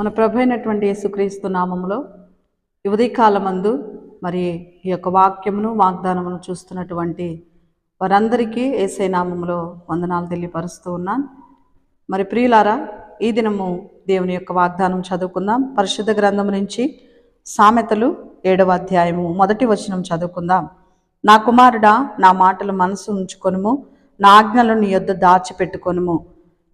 మన ప్రభు అయినటువంటి యేసుక్రీస్తు నామంలో ఈ ఉదయకాలమందు మరి ఈ యొక్క వాక్యమును వాగ్దానమును చూస్తున్నటువంటి వారందరికీ ఏసై నామములో వందనాలు తెలియపరుస్తూ ఉన్నాను. మరి ప్రియులారా ఈ దినము దేవుని యొక్క వాగ్దానం చదువుకుందాం. పరిశుద్ధ గ్రంథం నుంచి సామెతలు ఏడవ అధ్యాయము మొదటి వచనం చదువుకుందాం. నా కుమారుడా నా మాటలు మనసు ఉంచుకొనుము నా ఆజ్ఞలను నీ యొద్ద దాచిపెట్టుకొనుము.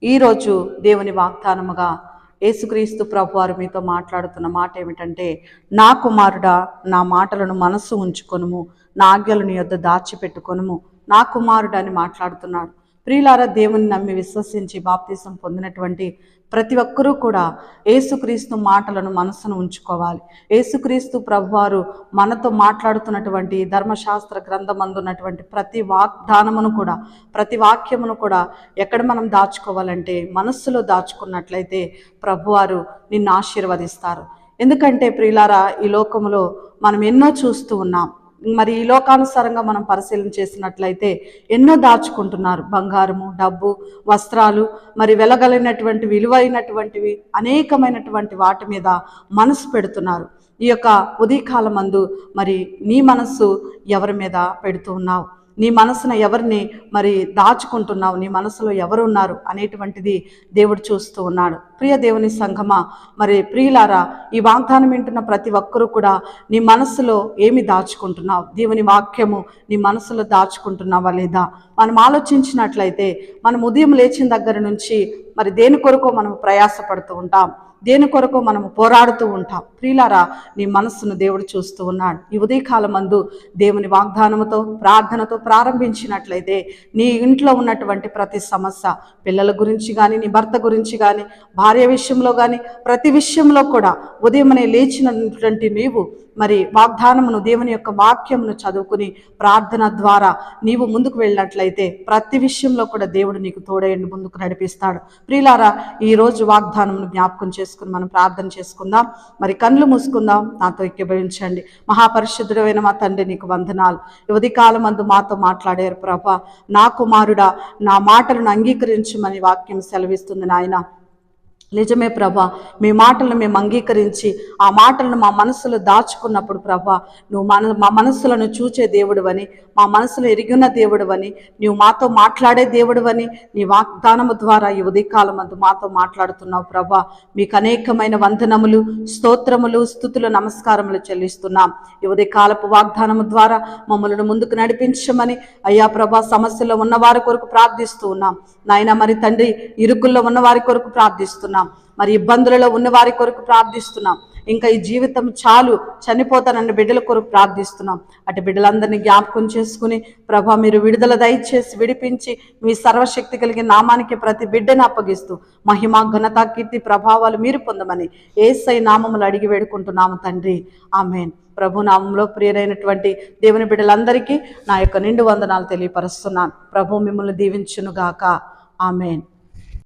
ఈరోజు దేవుని వాగ్దానముగా యేసుక్రీస్తు ప్రభు వారు మీతో మాట్లాడుతున్న మాట ఏమిటంటే నా కుమారుడా నా మాటలను మనస్సు ఉంచుకొనుము నా ఆజ్ఞలు నీ యొద్ద దాచిపెట్టుకొనుము నా కుమారుడు అని మాట్లాడుతున్నాడు ప్రియులార దేవుని నమ్మి విశ్వసించి బాప్తీసం పొందినటువంటి ప్రతి ఒక్కరూ కూడా ఏసుక్రీస్తు మాటలను మనసును ఉంచుకోవాలి. ఏసుక్రీస్తు ప్రభువారు మనతో మాట్లాడుతున్నటువంటి ధర్మశాస్త్ర గ్రంథమందున్నటువంటి ప్రతి వాగ్దానమును కూడా ప్రతి వాక్యమును కూడా ఎక్కడ మనం దాచుకోవాలంటే మనస్సులో దాచుకున్నట్లయితే ప్రభువారు నిన్ను ఆశీర్వదిస్తారు. ఎందుకంటే ప్రియులారా ఈ లోకములో మనం ఎన్నో చూస్తూ ఉన్నాం. మరి ఈ లోకానుసారంగా మనం పరిశీలన చేసినట్లయితే ఎన్నో దాచుకుంటున్నారు. బంగారము డబ్బు వస్త్రాలు మరి వెలగలిగినటువంటి విలువైనటువంటివి అనేకమైనటువంటి వాటి మీద మనసు పెడుతున్నారు. ఈ యొక్క ఉదయకాలం మందు మరి నీ మనస్సు ఎవరి మీద పెడుతూ ఉన్నావు? నీ మనసున ఎవరిని మరి దాచుకుంటున్నావు? నీ మనసులో ఎవరు ఉన్నారు అనేటువంటిది దేవుడు చూస్తూ ఉన్నాడు. ప్రియ దేవుని సంఘమా మరి ప్రియులారా ఈ వాగ్దానం వింటున్న ప్రతి ఒక్కరూ కూడా నీ మనసులో ఏమి దాచుకుంటున్నావు? దేవుని వాక్యము నీ మనసులో దాచుకుంటున్నావా లేదా? మనం ఆలోచించినట్లయితే మనం ఉదయం లేచిన దగ్గర నుంచి మరి దేని కొరకు మనం ప్రయాసపడుతూ ఉంటాం. దేని కొరకు మనం పోరాడుతూ ఉంటాం. ప్రియులారా నీ మనస్సును దేవుడు చూస్తూ ఉన్నాడు. ఈ ఉదయకాలం మందు దేవుని వాగ్దానముతో ప్రార్థనతో ప్రారంభించినట్లయితే నీ ఇంట్లో ఉన్నటువంటి ప్రతి సమస్య పిల్లల గురించి కానీ నీ భర్త గురించి కానీ భార్య విషయంలో కానీ ప్రతి విషయంలో కూడా ఉదయమనే లేచినటువంటి నీవు మరి వాగ్దానమును దేవుని యొక్క వాక్యమును చదువుకుని ప్రార్థన ద్వారా నీవు ముందుకు వెళ్ళినట్లయితే ప్రతి విషయంలో కూడా దేవుడు నీకు తోడయండి ముందుకు నడిపిస్తాడు. ప్రియులారా ఈ రోజు వాగ్దానమును జ్ఞాపకం చేసుకుని మనం ప్రార్థన చేసుకుందాం. మరి కళ్ళు మూసుకుందాం. నాతో ఎక్కిభవించండి మహాపరిశుద్ధుడమైన మా తండ్రి నీకు వందనాలు. యువతి కాలం మాతో మాట్లాడారు ప్రభా. నా కుమారుడా నా మాటలను అంగీకరించమని వాక్యం సెలవిస్తుంది నాయన. నిజమే ప్రభా మీ మాటలను మేము అంగీకరించి ఆ మాటలను మా మనసులో దాచుకున్నప్పుడు ప్రభా నువ్వు మన మా మనసులను చూచే దేవుడువని మా మనసులో ఎరిగిన దేవుడువని నువ్వు మాతో మాట్లాడే దేవుడువని నీ వాగ్దానము ద్వారా ఈ ఉదయకాలం అందు మాతో మాట్లాడుతున్నావు ప్రభా. మీకు అనేకమైన వందనములు స్తోత్రములు స్థుతులు నమస్కారములు చెల్లిస్తున్నాం. ఈ ఉదయకాలపు వాగ్దానము ద్వారా మమ్మల్ని ముందుకు నడిపించమని అయ్యా ప్రభా సమస్యలో ఉన్న వారి కొరకు ప్రార్థిస్తూ ఉన్నాం. నాయన మరి తండ్రి ఇరుకుల్లో ఉన్న వారి కొరకు ప్రార్థిస్తున్నాం. మరి ఇబ్బందులలో ఉన్న వారి కొరకు ప్రార్థిస్తున్నాం. ఇంకా ఈ జీవితం చాలు చనిపోతానన్న బిడ్డల కొరకు ప్రార్థిస్తున్నాం. అటు బిడ్డలందరినీ జ్ఞాపకం చేసుకుని ప్రభా మీరు విడుదల దయచేసి విడిపించి మీ సర్వశక్తి కలిగిన నామానికి ప్రతి బిడ్డను అప్పగిస్తూ మహిమ ఘనత కీర్తి ప్రభావాలు మీరు పొందమని ఏసై నామములు అడిగి వేడుకుంటున్నాము తండ్రి. ఆమెన్. ప్రభు నామంలో ప్రియరైనటువంటి దేవుని బిడ్డలందరికీ నా యొక్క నిండు వందనాలు తెలియపరుస్తున్నాను. ప్రభు మిమ్మల్ని దీవించునుగాక. ఆమెన్.